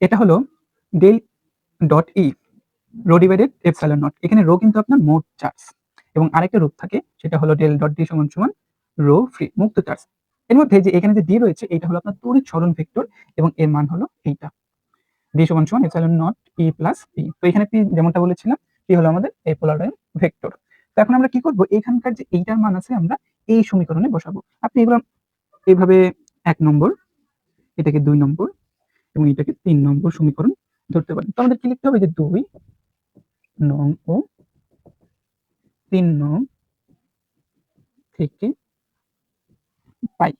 এটা হলো del dot E rho divided epsilon naught এখানে রো কিন্তু আপনার মোট চার্জ এবং আরেকটা রূপ থাকে, সেটা হলো ডেল ডট ডি সমান সমান রো ফ্রি মুক্ত চার্জ এর মধ্যে যে এখানে যে ডি রয়েছে, এটা হলো আপনার তড়িৎ সরণ ভেক্টর এবং এর মান হলো এইটা ডি সমান সমান epsilon naught E plus P তো এখানে পি যেমনটা বলেছিলাম পি হলো আমাদের এই ভেক্টর তো এখন আমরা কি করব? এখানকার যে এইটার মান আছে, আমরা এই সমীকরণে বসাবো। আপনি এগুলো এইভাবে এক নম্বর, এটাকে দুই নম্বর এবং এটাকে তিন নম্বর সমীকরণ ধরতে পারেন। তো আমাদের কি লিখতে হবে? যে দুই নং ও তিন নং থেকে পাই।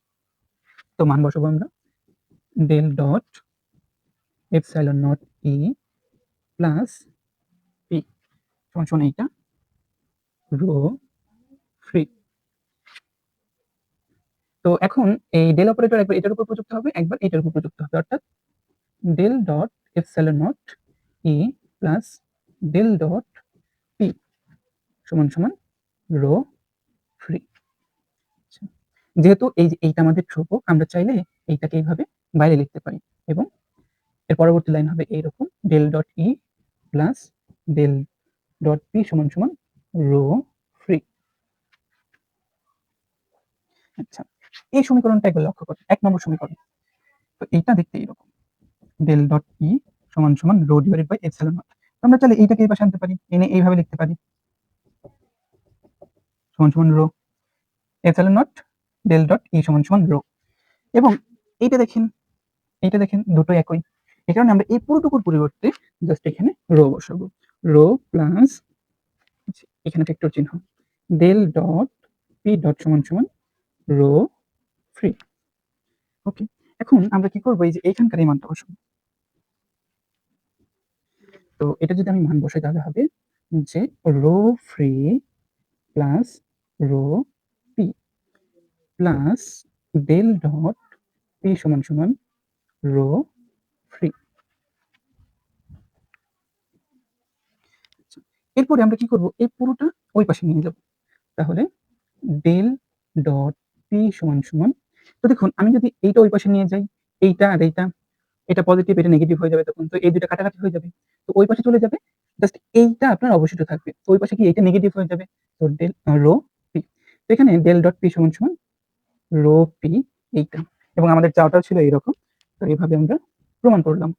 তো মান বসাবো আমরা। Del dot F epsilon naught E plus P সমান এইটা রো ফ্রি তো এখন এই ডেল অপারেটর একবার এটার উপর প্রযুক্ত হবে, একবার এটার উপর প্রযুক্ত হবে, অর্থাৎ del dot epsilon naught E plus del dot P সমান সমান রো ফ্রি যেহেতু এই এইটা আমাদের ধ্রুবক, আমরা চাইলে এইটাকে এইভাবে বাইরে লিখতে পারি এবং এর পরবর্তী লাইন হবে এইরকম del dot E plus del dot P সমান সমান রো ফ্রি আচ্ছা এই সমীকরণটা একবার লক্ষ্য করুন এক নম্বর সমীকরণ। তো এইটা দেখতে এরকম ডেল ডট ই সমান সমান rho divided by epsilon naught আমরা চাইলে এইটাকে এই পাশে আনতে পারি এনে এইভাবে লিখতে পারি। সমান সমান rho epsilon naught del dot E সমান সমান রো এবং এইটা দেখেন এইটা দেখেন দুটো একই। এই কারণে আমরা এই পুরোটুকুর পরিবর্তে জাস্ট এখানে রো বসাবো। রো প্লাস এখানে ভেক্টর চিহ্ন। ডেল ডট পি ডট সমান সমান রো ফ্রি ওকে এখন আমরা কি করব? এই যে এইখানকার এই মানটা বসাবো। তো এটা যদি আমি মান বসাই তাহলে হবে যে rho free plus rho P plus del dot P সমান সমান রো ফ্রি। এরপরে আমরা কি করব? এই পুরোটা ওই পাশে নিয়ে যাব। তাহলে ডেল ডট পি সমান সমান তো দেখুন, আমি যদি এইটা ওই পাশে নিয়ে যাই, এইটা আর এইটা, এটা পজিটিভ এটা নেগেটিভ হয়ে যাবে তখন। তো এই দুটো কাটাকাটি হয়ে যাবে। তো ওই পাশে চলে যাবে জাস্ট এইটা আপনার অবশিষ্ট থাকবে। তো ওই পাশে কি এইটা নেগেটিভ হয়ে যাবে? তো ডেল রো পি তো এখানে ডেল ডট পি সমান সমান রো পি এইটা। এবং আমাদের চাওটাও ছিল এইরকম। তো এইভাবে আমরা প্রমাণ করলাম।